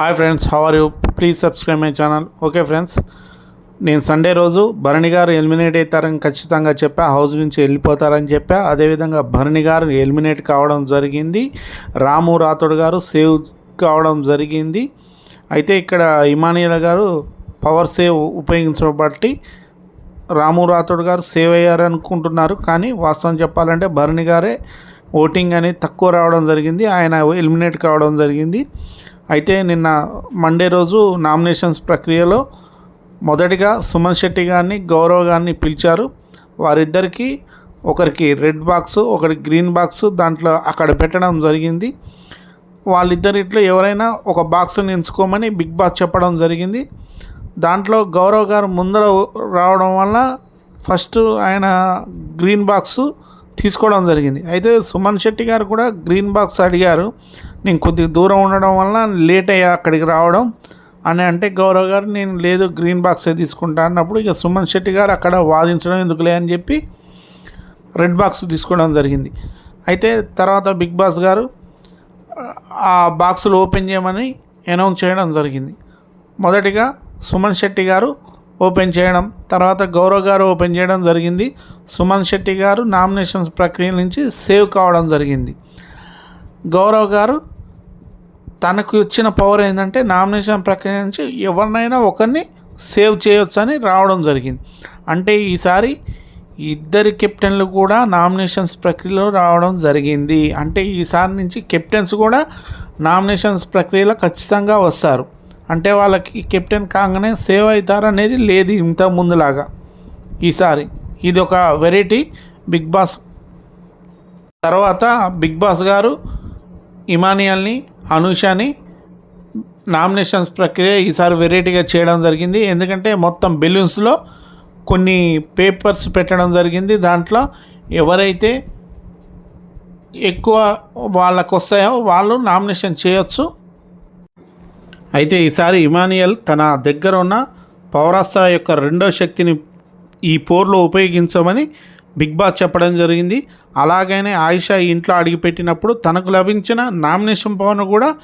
Hi friends how are you please subscribe my channel okay friends నేను Sunday రోజు భరణి గారు eliminate అవుతారని ఖచ్చితంగా చెప్పా హౌస్ నుంచి వెళ్ళిపోతారని చెప్పా. అదేవిధంగా భరణి గారు ఎలిమినేట్ కావడం జరిగింది రాము రాథోడ్ గారు సేవ్ కావడం జరిగింది. అయితే ఇక్కడ ఇమానియల్ గారు పవర్ సేవ్ ఉపయోగించడం బట్టి రాము రాథోడ్ గారు సేవ్ అయ్యారు అనుకుంటున్నారు. కానీ వాస్తవం చెప్పాలంటే భరణి గారే ఓటింగ్ అనేది తక్కువ రావడం జరిగింది ఆయన ఎలిమినేట్ కావడం జరిగింది. అయితే నిన్న మండే రోజు నామినేషన్స్ ప్రక్రియలో మొదటిగా సుమన్ శెట్టి గారిని గౌరవ్ గారిని పిలిచారు. వారిద్దరికీ ఒకరికి రెడ్ బాక్స్ ఒకరికి గ్రీన్ బాక్స్ దాంట్లో అక్కడ పెట్టడం జరిగింది. వాళ్ళిద్దరిట్లో ఎవరైనా ఒక బాక్స్ని ఎంచుకోమని బిగ్ బాస్ చెప్పడం జరిగింది. దాంట్లో గౌరవ్ గారు ముందర రావడం వల్ల ఫస్ట్ ఆయన గ్రీన్ బాక్స్ తీసుకోవడం జరిగింది. అయితే సుమన్ శెట్టి గారు కూడా గ్రీన్ బాక్స్ అడిగారు. నేను కొద్దిగా దూరం ఉండడం వల్ల లేట్ అయ్యా అక్కడికి రావడం అని అంటే గౌరవ్ గారు నేను లేదు గ్రీన్ బాక్సే తీసుకుంటా అన్నప్పుడు ఇక సుమన్ శెట్టి గారు అక్కడ వాదించడం ఎందుకులే అని చెప్పి రెడ్ బాక్స్ తీసుకోవడం జరిగింది. అయితే తర్వాత బిగ్ బాస్ గారు ఆ బాక్సులు ఓపెన్ చేయమని అనౌన్స్ చేయడం జరిగింది. మొదటిగా సుమన్ శెట్టి గారు ఓపెన్ చేయడం తర్వాత గౌరవ్ గారు ఓపెన్ చేయడం జరిగింది. సుమన్ శెట్టి గారు నామినేషన్స్ ప్రక్రియ నుంచి సేవ్ కావడం జరిగింది. గౌరవ్ గారు తనకు ఇచ్చిన పవర్ ఏంటంటే నామినేషన్ ప్రక్రియ నుంచి ఎవరినైనా ఒకరిని సేవ్ చేయొచ్చని రావడం జరిగింది. అంటే ఈసారి ఇద్దరు కెప్టెన్లు కూడా నామినేషన్స్ ప్రక్రియలో రావడం జరిగింది. అంటే ఈసారి నుంచి కెప్టెన్స్ కూడా నామినేషన్స్ ప్రక్రియలో ఖచ్చితంగా వస్తారు. అంటే వాళ్ళకి కెప్టెన్ కాగానే సేవ్ అవుతారు అనేది లేదు ఇంత ముందులాగా. ఈసారి ఇది ఒక వెరైటీ బిగ్ బాస్. తర్వాత బిగ్ బాస్ గారు ఇమానియల్ని అనుషని నామినేషన్స్ ప్రక్రియ ఈసారి వెరైటీగా చేయడం జరిగింది. ఎందుకంటే మొత్తం బెలూన్స్లో కొన్ని పేపర్స్ పెట్టడం జరిగింది. దాంట్లో ఎవరైతే ఎక్కువ వాళ్ళకు వస్తాయో వాళ్ళు నామినేషన్ చేయొచ్చు. అయితే ఈసారి ఇమానియల్ తన దగ్గర ఉన్న పౌరాస్త్ర యొక్క రెండో శక్తిని ఈ పోర్లో ఉపయోగించమని బిగ్ బాస్ చెప్పడం జరిగింది. అలాగనే ఆయిషా ఈ ఇంట్లో అడిగిపెట్టినప్పుడు తనకు లభించిన నామినేషన్ పవర్ను కూడా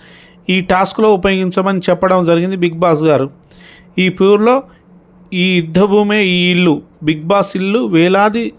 ఈ టాస్క్లో ఉపయోగించమని చెప్పడం జరిగింది బిగ్ బాస్ గారు. ఈ ప్యూర్లో ఈ యుద్ధ భూమే ఈ ఇల్లు. బిగ్ బాస్ ఇల్లు వేలాది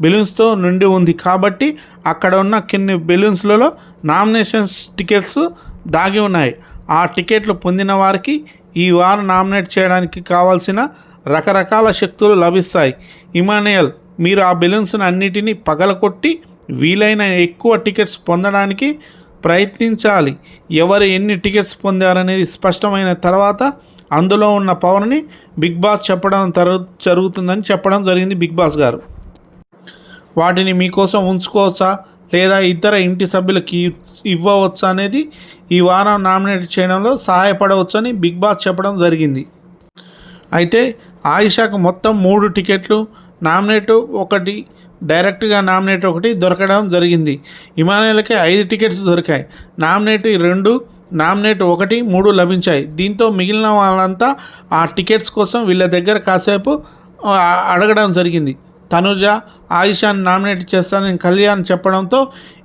బెలూన్స్తో నిండి ఉంది. కాబట్టి అక్కడ ఉన్న కొన్ని బెలూన్స్లలో నామినేషన్స్ టికెట్స్ దాగి ఉన్నాయి. ఆ టికెట్లు పొందిన వారికి ఈ వారం నామినేట్ చేయడానికి కావాల్సిన రకరకాల శక్తులు లభిస్తాయి. ఇమానియల్ మీరు ఆ బెలూన్స్ని అన్నిటినీ పగలకొట్టి వీలైన ఎక్కువ టికెట్స్ పొందడానికి ప్రయత్నించాలి. ఎవరు ఎన్ని టికెట్స్ పొందారనేది స్పష్టమైన తర్వాత అందులో ఉన్న పవర్ని బిగ్ బాస్ చెప్పడం తరు జరుగుతుందని చెప్పడం జరిగింది బిగ్ బాస్ గారు. వాటిని మీకోసం ఉంచుకోవచ్చా? లేదా ఇతర ఇంటి సభ్యులకి ఇవ్వవచ్చా అనేది ఈ వారం నామినేట్ చేయడంలో సహాయపడవచ్చని బిగ్ బాస్ చెప్పడం జరిగింది. అయితే ఆయిషాకు మొత్తం మూడు టికెట్లు నామినేట్ ఒకటి డైరెక్ట్గా నామినేట్ ఒకటి దొరకడం జరిగింది. హిమాలయాలకి ఐదు టికెట్స్ దొరికాయి. నామినేట్ రెండు నామినేట్ ఒకటి మూడు లభించాయి. దీంతో మిగిలిన వాళ్ళంతా ఆ టికెట్స్ కోసం వీళ్ళ దగ్గర కాసేపు అడగడం జరిగింది. తనుజ ఆయిషాని నామినేట్ చేస్తానని కళ్యాణ్ చెప్పడంతో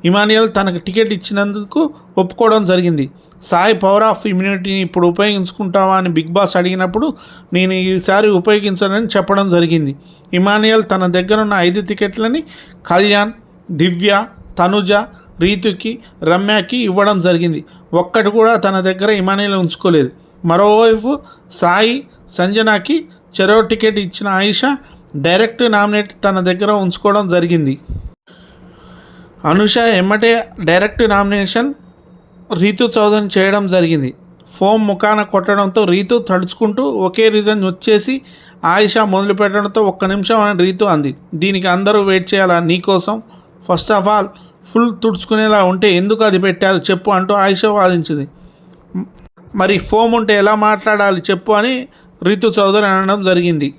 ఇమానియల్ తనకు టికెట్ ఇచ్చినందుకు ఒప్పుకోవడం జరిగింది. సాయి పవర్ ఆఫ్ ఇమ్యూనిటీని ఇప్పుడు ఉపయోగించుకుంటావా అని బిగ్ బాస్ అడిగినప్పుడు నేను ఈసారి ఉపయోగించనని చెప్పడం జరిగింది. ఇమానియల్ తన దగ్గర ఉన్న ఐదు టికెట్లని కళ్యాణ్ దివ్య తనుజ రీతుకి రమ్యకి ఇవ్వడం జరిగింది. ఒక్కటి కూడా తన దగ్గర ఇమానియల్ ఉంచుకోలేదు. మరోవైపు సాయి సంజనాకి చెరో టికెట్ ఇచ్చిన ఆయిషా డైరెక్ట్ నామినేట్ తన దగ్గర ఉంచుకోవడం జరిగింది. అనుష ఎమ్మటే డైరెక్ట్ నామినేషన్ రీతు చౌదరిని చేయడం జరిగింది. ఫోమ్ ముఖాన కొట్టడంతో రీతు తడుచుకుంటూ ఒకే రీజన్ వచ్చేసి ఆయిషా మొదలు పెట్టడంతో ఒక్క నిమిషం అని రీతు అంది. దీనికి అందరూ వెయిట్ చేయాలా? నీకోసం ఫస్ట్ ఆఫ్ ఆల్ ఫుల్ తుడుచుకునేలా ఉంటే ఎందుకు అది పెట్టారు? చెప్పు అంటూ ఆయిషా వాదించింది. మరి ఫోమ్ ఉంటే ఎలా మాట్లాడాలి? చెప్పు అని రీతు చౌదరి అనడం జరిగింది.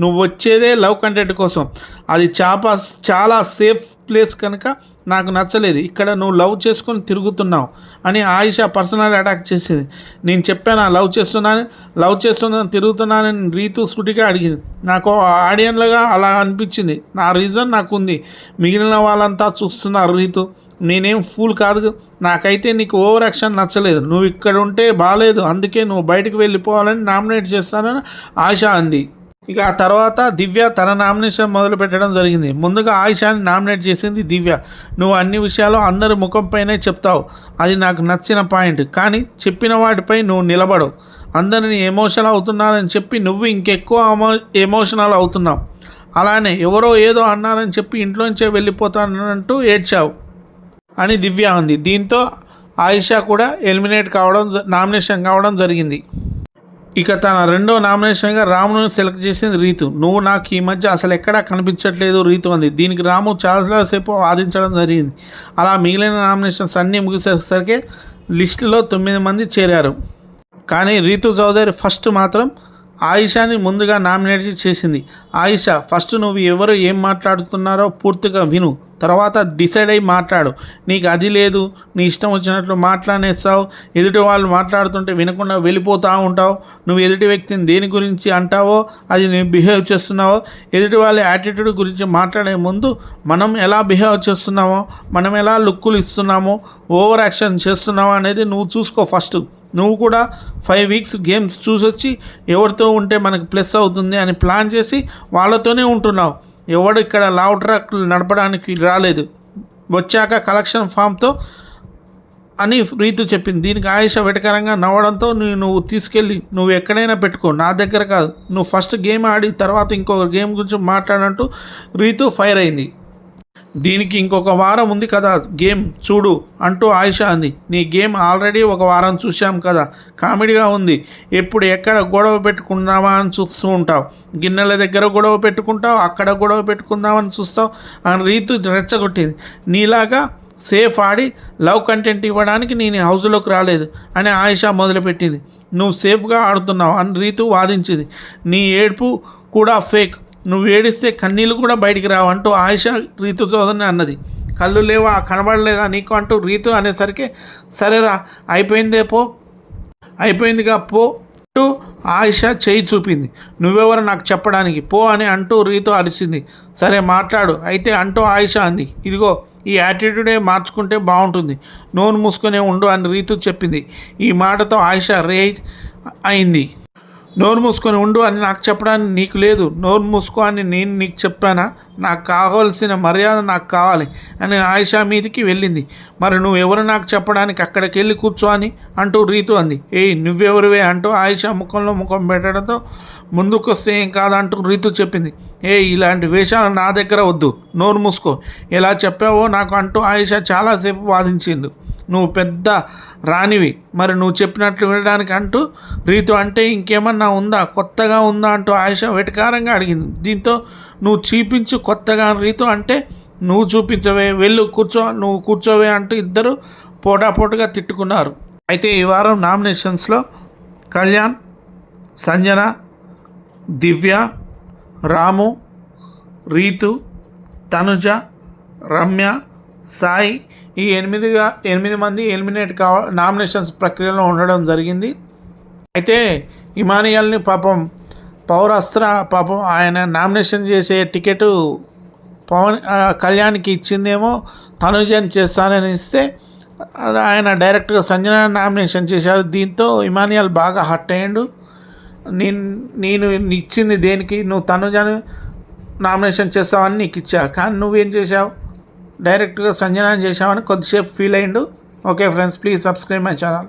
నువ్వు వచ్చేదే లవ్ కంటెంట్ కోసం. అది చాప చాలా సేఫ్ ప్లేస్ కనుక నాకు నచ్చలేదు. ఇక్కడ నువ్వు లవ్ చేసుకొని తిరుగుతున్నావు అని ఆయిషా పర్సనల్ అటాక్ చేసింది. నేను చెప్పాను లవ్ చేస్తున్నాను లవ్ చేస్తున్నాను తిరుగుతున్నానని రీతు సుటిగా అడిగింది. నాకు ఆడియన్లుగా అలా అనిపించింది. నా రీజన్ నాకు ఉంది మిగిలిన వాళ్ళంతా చూస్తున్నారు రీతు. నేనేం ఫూల్ కాదు. నాకైతే నీకు ఓవర్ యాక్షన్ నచ్చలేదు. నువ్వు ఇక్కడ ఉంటే బాగాలేదు అందుకే నువ్వు బయటకు వెళ్ళిపోవాలని నామినేట్ చేస్తానని ఆశ అంది. ఇక ఆ తర్వాత దివ్య తన నామినేషన్ మొదలు పెట్టడం జరిగింది. ముందుగా ఆయిషాని నామినేట్ చేసింది దివ్య. నువ్వు అన్ని విషయాలు అందరి ముఖంపైనే చెప్తావు. అది నాకు నచ్చిన పాయింట్. కానీ చెప్పిన వాటిపై నువ్వు నిలబడవు. అందరిని ఎమోషనల్ అవుతున్నారని చెప్పి నువ్వు ఇంకెక్కువ ఎమో ఎమోషనల్ అవుతున్నావు. అలానే ఎవరో ఏదో అన్నారని చెప్పి ఇంట్లోంచే వెళ్ళిపోతానంటూ ఏడ్చావు అని దివ్య ఉంది దీంతో ఆయిషా కూడా ఎలిమినేట్ కావడం నామినేషన్ కావడం జరిగింది. ఇక తన రెండో నామినేషన్గా రామును సెలెక్ట్ చేసింది రీతు. నువ్వు నాకు ఈ మధ్య అసలు ఎక్కడా కనిపించట్లేదు రీతు అంది. దీనికి రాము చాలాసేపు వాదించడం జరిగింది. అలా మిగిలిన నామినేషన్స్ అన్నీ ముగిసేసరికి లిస్టులో తొమ్మిది మంది చేరారు. కానీ రీతు చౌదరి ఫస్ట్ మాత్రం ఆయిషాని ముందుగా నామినేట్ చేసింది. ఆయిషా ఫస్ట్ నువ్వు ఎవరు ఏం మాట్లాడుతున్నారో పూర్తిగా విను. తర్వాత డిసైడ్ అయ్యి మాట్లాడు. నీకు అది లేదు నీ ఇష్టం వచ్చినట్లు మాట్లాడేస్తావు. ఎదుటి వాళ్ళు మాట్లాడుతుంటే వినకుండా వెళ్ళిపోతూ ఉంటావు. నువ్వు ఎదుటి వ్యక్తిని దేని గురించి అంటావో అది నువ్వు బిహేవ్ చేస్తున్నావో. ఎదుటి వాళ్ళ యాటిట్యూడ్ గురించి మాట్లాడే ముందు మనం ఎలా బిహేవ్ చేస్తున్నామో మనం ఎలా లుక్కులు ఇస్తున్నామో ఓవర్ యాక్షన్ చేస్తున్నావో అనేది నువ్వు చూసుకో ఫస్ట్. నువ్వు కూడా ఫైవ్ వీక్స్ గేమ్స్ చూసొచ్చి ఎవరితో ఉంటే మనకు ప్లస్ అవుతుంది అని ప్లాన్ చేసి వాళ్ళతోనే ఉంటున్నావు. ఎవడు ఇక్కడ లావ్ ట్రక్ నడపడానికి రాలేదు. వచ్చాక కలెక్షన్ ఫామ్తో అని రీతు చెప్పింది. దీనికి ఆయుష వెటకరంగా నవ్వడంతో నువ్వు నువ్వు తీసుకెళ్ళి నువ్వు ఎక్కడైనా పెట్టుకో. నా దగ్గర కాదు. నువ్వు ఫస్ట్ గేమ్ ఆడి తర్వాత ఇంకొక గేమ్ గురించి మాట్లాడంటూ రీతు ఫైర్ అయింది. దీనికి ఇంకొక వారం ఉంది కదా గేమ్ చూడు అంటూ ఆయిషా అంది. నీ గేమ్ ఆల్రెడీ ఒక వారం చూశాం కదా కామెడీగా ఉంది. ఎప్పుడు ఎక్కడ గొడవ పెట్టుకుందామా అని చూస్తూ ఉంటావు? గిన్నెల దగ్గర గొడవ పెట్టుకుంటావు అక్కడ గొడవ పెట్టుకుందామని చూస్తావు? అని రీతు రెచ్చగొట్టింది. నీలాగా సేఫ్ ఆడి లవ్ కంటెంట్ ఇవ్వడానికి నేను హౌస్లోకి రాలేదు అని ఆయిషా మొదలుపెట్టింది. నువ్వు సేఫ్గా ఆడుతున్నావు అని రీతు వాదించింది. నీ ఏడుపు కూడా ఫేక్. నువ్వు ఏడిస్తే కన్నీళ్ళు కూడా బయటికి రావు అంటూ ఆయుష రీతు చౌదరిని అన్నది. కళ్ళు లేవా? కనబడలేదా నీకు? అంటూ రీతు అనేసరికి సరేరా అయిపోయిందే పో. అయిపోయిందిగా పో అంటూ ఆయిష చేయి చూపింది. నువ్వెవరు నాకు చెప్పడానికి పో అని అంటూ రీతు అరిచింది. సరే మాట్లాడు. అయితే అంటూ ఆయిష అంది. ఇదిగో ఈ యాటిట్యూడే మార్చుకుంటే బాగుంటుంది. నోరు మూసుకునే ఉండు అని రీతు చెప్పింది. ఈ మాటతో ఆయిష రే అయింది. నోరు మూసుకొని ఉండు అని నాకు చెప్పడానికి నీకు లేదు. నోరు మూసుకో అని నేను నీకు చెప్పానా? నాకు కావాల్సిన మర్యాద నాకు కావాలి అని ఆయిషా మీదికి వెళ్ళింది. మరి నువ్వు ఎవరు నాకు చెప్పడానికి అక్కడికి వెళ్ళి కూర్చో అని అంటూ రీతు అంది. ఏయ్ నువ్వెవరివే అంటూ ఆయిషా ముఖంలో ముఖం పెట్టడంతో ముందుకు వస్తే ఏం కాదంటూ రీతు చెప్పింది. ఏ ఇలాంటి వేషాలు నా దగ్గర వద్దు. నోరు మూసుకో. ఎలా చెప్పావో నాకు అంటూ ఆయిషా చాలాసేపు వాదించింది. నువ్వు పెద్ద రానివి మరి నువ్వు చెప్పినట్లు వినడానికి అంటూ రీతు అంటే ఇంకేమన్నా ఉందా? కొత్తగా ఉందా అంటూ ఆయుష వెటకారంగా అడిగింది. దీంతో నువ్వు చూపించు కొత్తగా రీతు అంటే నువ్వు చూపించవే వెళ్ళు కూర్చో నువ్వు కూర్చోవే అంటూ ఇద్దరు పోటాపోటుగా తిట్టుకున్నారు. అయితే ఈ వారం నామినేషన్స్లో కళ్యాణ్ సంజన దివ్య రాము రీతు తనుజ రమ్య సాయి ఈ ఎనిమిదిగా ఎనిమిది మంది ఎలిమినేట్ కావ నామినేషన్స్ ప్రక్రియలో ఉండడం జరిగింది. అయితే ఇమానియల్ని పాపం పౌరాస్త్ర పాపం ఆయన నామినేషన్ చేసే టికెట్ పవన్ కళ్యాణ్కి ఇచ్చిందేమో తనుజన్ చేస్తానని ఇస్తే ఆయన డైరెక్ట్గా సంజన నామినేషన్ చేశారు. దీంతో ఇమానియల్ బాగా హట్ అయ్యాడు. నేను నేను ఇచ్చింది దేనికి? నువ్వు తనుజను నామినేషన్ చేస్తావని నీకు ఇచ్చా. కానీ నువ్వేం చేసావు డైరెక్ట్గా సంజనాన్ని చేశామని కొద్దిసేపు ఫీల్ అయిండు okay friends please subscribe my channel.